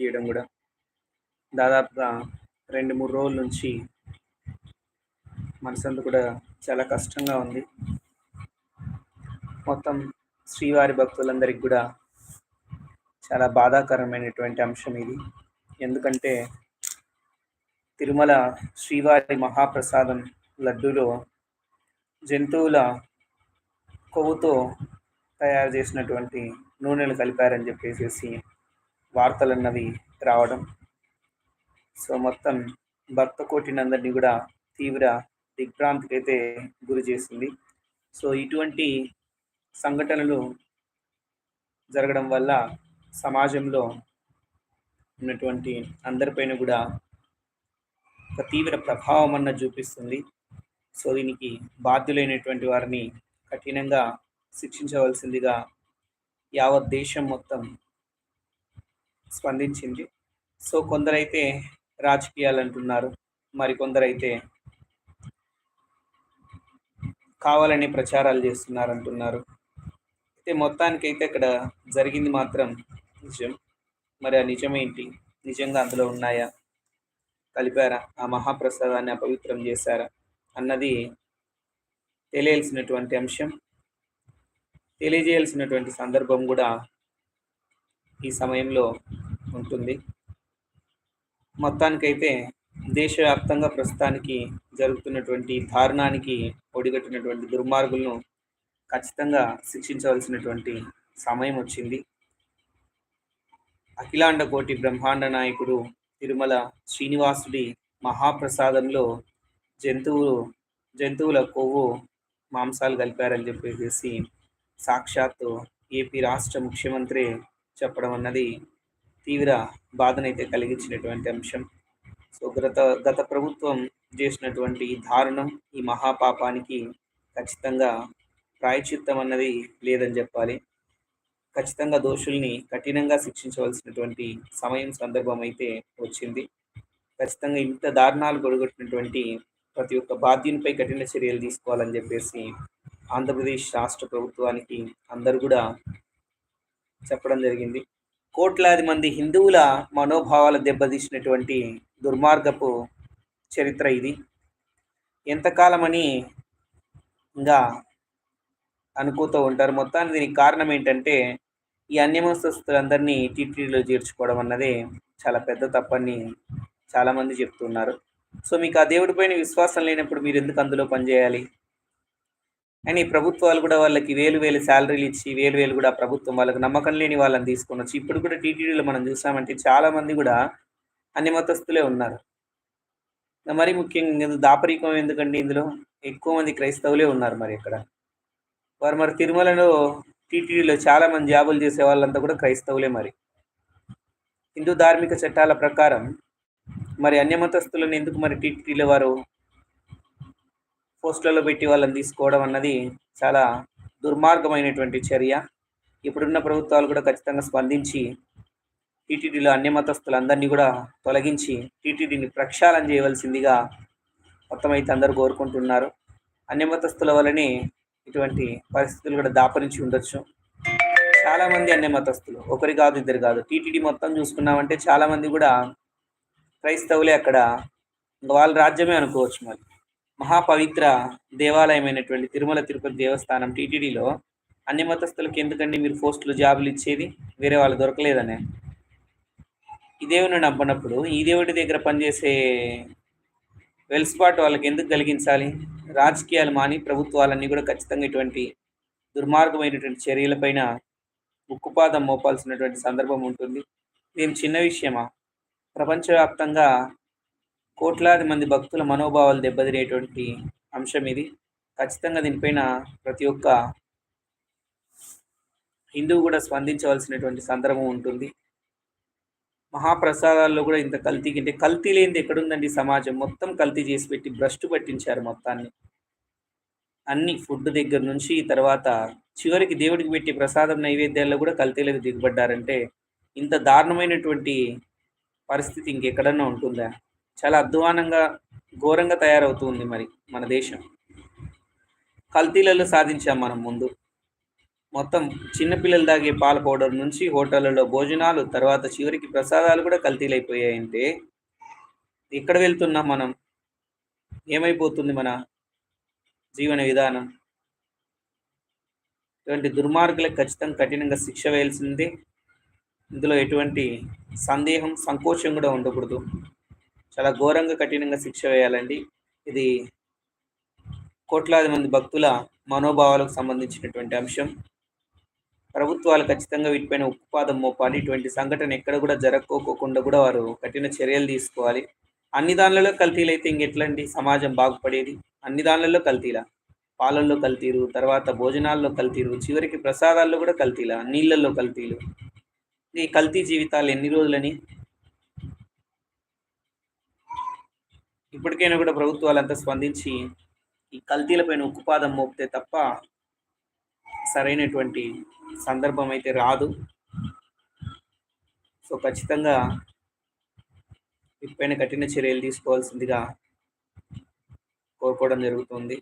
తీయడం కూడా. దాదాపుగా రెండు మూడు రోజుల నుంచి మనసందు కూడా చాలా కష్టంగా ఉంది. మొత్తం శ్రీవారి భక్తులందరికీ కూడా చాలా బాధాకరమైనటువంటి అంశం ఇది. ఎందుకంటే తిరుమల శ్రీవారి మహాప్రసాదం లడ్డూలో జంతువుల కొవ్వుతో తయారు చేసినటువంటి నూనెలు కలిపారని చెప్పేసి వార్తలు అన్నవి రావడం. సో మొత్తం భక్త కోటినందరినీ కూడా తీవ్ర దిగ్భ్రాంతికి అయితే గురి చేసింది. సో ఇటువంటి సంఘటనలు జరగడం వల్ల సమాజంలో ఉన్నటువంటి అందరిపైన కూడా ఒక తీవ్ర ప్రభావం అన్న చూపిస్తుంది. సో దీనికి బాధ్యులైనటువంటి వారిని కఠినంగా శిక్షించవలసిందిగా యావత్ దేశం మొత్తం స్పందించింది. సో కొందరైతే రాజకీయాలు అంటున్నారు మరికొందరైతే కావాలని ప్రచారాలు చేస్తున్నారు అంటున్నారు అయితే మొత్తానికైతే ఇక్కడ జరిగింది మాత్రం నిజం. మరి ఆ నిజమేంటి? నిజంగా అందులో ఉన్నాయా? కలిపారా? ఆ మహాప్రసాదాన్ని అపవిత్రం చేశారా? అన్నది తెలియాల్సినటువంటి అంశం. తెలియజేయాల్సినటువంటి సందర్భం కూడా ఈ సమయంలో ఉంటుంది. మొత్తానికైతే దేశవ్యాప్తంగా ప్రస్తుతానికి జరుగుతున్నటువంటి దారుణానికి ఒడిగట్టినటువంటి దుర్మార్గులను ఖచ్చితంగా శిక్షించవలసినటువంటి సమయం వచ్చింది. అఖిలాండ కోటి బ్రహ్మాండ నాయకుడు తిరుమల శ్రీనివాసుడి మహాప్రసాదంలో జంతువులు జంతువుల కొవ్వు మాంసాలు కలిపారని చెప్పేసి సాక్షాత్తు ఏపీ రాష్ట్ర ముఖ్యమంత్రి చెప్పడం అన్నది తీవ్ర బాధనైతే కలిగించినటువంటి అంశం. సో గత గత ప్రభుత్వం చేసినటువంటి ఈ దారుణం ఈ మహాపాపానికి ఖచ్చితంగా ప్రాయచిత్తం అన్నది లేదని చెప్పాలి. ఖచ్చితంగా దోషుల్ని కఠినంగా శిక్షించవలసినటువంటి సమయం సందర్భం అయితే వచ్చింది. ఖచ్చితంగా ఇంత దారుణాలు గొడగొట్టినటువంటి ప్రతి ఒక్క బాధ్యునిపై కఠిన చర్యలు తీసుకోవాలని చెప్పేసి ఆంధ్రప్రదేశ్ రాష్ట్ర ప్రభుత్వానికి అందరు కూడా చెప్పడం జరిగింది. కోట్లాది మంది హిందువుల మనోభావాలు దెబ్బతీసినటువంటి దుర్మార్గపు చరిత్ర ఇది. ఎంతకాలమని ఇంకా అనుకుంటూ ఉంటారు. మొత్తానికి దీనికి కారణం ఏంటంటే ఈ అన్యమస్తస్తులందరినీ టీటీడీలో చేర్చుకోవడం అన్నదే చాలా పెద్ద తప్పని చాలామంది చెప్తున్నారు. సో మీకు ఆ దేవుడి పైన విశ్వాసం లేనప్పుడు మీరు ఎందుకు అందులో పనిచేయాలి? కానీ ప్రభుత్వాలు కూడా వాళ్ళకి వేలు వేలు శాలరీలు ఇచ్చి వేలు వేలు కూడా ప్రభుత్వం వాళ్ళకి నమ్మకం లేని వాళ్ళని తీసుకొని వచ్చి ఇప్పుడు కూడా టీటీడీలో మనం చూసామంటే చాలా మంది కూడా అన్ని మతస్థులే ఉన్నారు. మరి ముఖ్యంగా దాపరికం ఎందుకండి ఇందులో? ఎక్కువ మంది క్రైస్తవులే ఉన్నారు మరి ఇక్కడ వారు మరి తిరుమలలో టీటీడీలో చాలా మంది జాబులు చేసే వాళ్ళంతా కూడా క్రైస్తవులే మరి. హిందూ ధార్మిక చట్టాల ప్రకారం మరి అన్యమతస్తులను ఎందుకు మరి టీటీడీలో వారు పోస్టులలో పెట్టి వాళ్ళని తీసుకోవడం అన్నది చాలా దుర్మార్గమైనటువంటి చర్య. ఇప్పుడున్న ప్రభుత్వాలు కూడా ఖచ్చితంగా స్పందించి టీటీడీలో అన్ని మతస్థులందరినీ కూడా తొలగించి టీటీడీని ప్రక్షాళన చేయవలసిందిగా మొత్తం అయితే అందరూ కోరుకుంటున్నారు. అన్ని మతస్థుల వల్లనే ఇటువంటి పరిస్థితులు కూడా దాపరించి ఉండొచ్చు. చాలామంది అన్ని మతస్థులు ఒకరి కాదు ఇద్దరు కాదు. టీటీడీ మొత్తం చూసుకున్నామంటే చాలామంది కూడా క్రైస్తవులే అక్కడ. వాళ్ళ రాజ్యమే అనుకోవచ్చు మరి. మహాపవిత్ర దేవాలయమైనటువంటి తిరుమల తిరుపతి దేవస్థానం టీటీడీలో అన్ని మతస్థులకు ఎందుకండి మీరు పోస్టులు జాబులు ఇచ్చేది? వేరే వాళ్ళు దొరకలేదనే. ఈ దేవుడిని నమ్మనప్పుడు ఈ దేవుడి దగ్గర పనిచేసే వెల్స్పాట్ వాళ్ళకి ఎందుకు కలిగించాలి? రాజకీయాలు మాని ప్రభుత్వాలన్నీ కూడా ఖచ్చితంగా ఇటువంటి దుర్మార్గమైనటువంటి చర్యలపైన ఉక్కుపాదం మోపాల్సినటువంటి సందర్భం ఉంటుంది. ఇదేం చిన్న విషయమా? ప్రపంచవ్యాప్తంగా కోట్లాది మంది భక్తుల మనోభావాలు దెబ్బతినేటువంటి అంశం ఇది. ఖచ్చితంగా దీనిపైన ప్రతి ఒక్క హిందువు కూడా స్పందించవలసినటువంటి సందర్భం ఉంటుంది. మహాప్రసాదాల్లో కూడా ఇంత కల్తీ అంటే కల్తీ లేనిది ఎక్కడుందండి సమాజం? మొత్తం కల్తీ చేసి పెట్టి భ్రష్టు పట్టించారు మొత్తాన్ని. అన్ని ఫుడ్ దగ్గర నుంచి తర్వాత చివరికి దేవుడికి పెట్టి ప్రసాదం నైవేద్యాల్లో కూడా కల్తీలకు దిగబడ్డారంటే ఇంత దారుణమైనటువంటి పరిస్థితి ఇంకెక్కడన్నా ఉంటుందా? చాలా అధ్వానంగా ఘోరంగా తయారవుతుంది మరి మన దేశం. కల్తీలలో సాధించాం మనం ముందు. మొత్తం చిన్నపిల్లలు తాగే పాల పౌడర్ నుంచి హోటళ్ళలో భోజనాలు తర్వాత చివరికి ప్రసాదాలు కూడా కల్తీలైపోయాయంటే ఎక్కడ వెళ్తున్నాం మనం? ఏమైపోతుంది మన జీవన విధానం? ఇటువంటి దుర్మార్గులకు ఖచ్చితంగా కఠినంగా శిక్ష వేయాల్సిందే. ఇందులో ఎటువంటి సందేహం సంకోచం కూడా ఉండకూడదు. చాలా ఘోరంగా కఠినంగా శిక్ష వేయాలండి. ఇది కోట్లాది మంది భక్తుల మనోభావాలకు సంబంధించినటువంటి అంశం. ప్రభుత్వాలు ఖచ్చితంగా వీటిపైన ఉక్కుపాదం మోపాలి. ఇటువంటి సంఘటన ఎక్కడ కూడా జరగకోకుండా కూడా వారు కఠిన చర్యలు తీసుకోవాలి. అన్ని దానిలలో కల్తీలు అయితే ఇంకెట్లండి? సమాజం బాగుపడేది. అన్ని దానిలలో కల్తీలా? పాలల్లో కల్తీరు తర్వాత భోజనాల్లో కల్తీరు చివరికి ప్రసాదాల్లో కూడా కల్తీలా? నీళ్ళల్లో కల్తీలు? ఈ కల్తీ జీవితాలు ఎన్ని రోజులని? ఇప్పటికైనా కూడా ప్రభుత్వాలంతా స్పందించి ఈ కల్తీలపైన ఉక్కుపాదం మోపితే తప్ప సరైనటువంటి సందర్భం అయితే రాదు. సో ఖచ్చితంగా వీటిపైన కఠిన చర్యలు తీసుకోవాల్సిందిగా కోరుకోవడం జరుగుతుంది.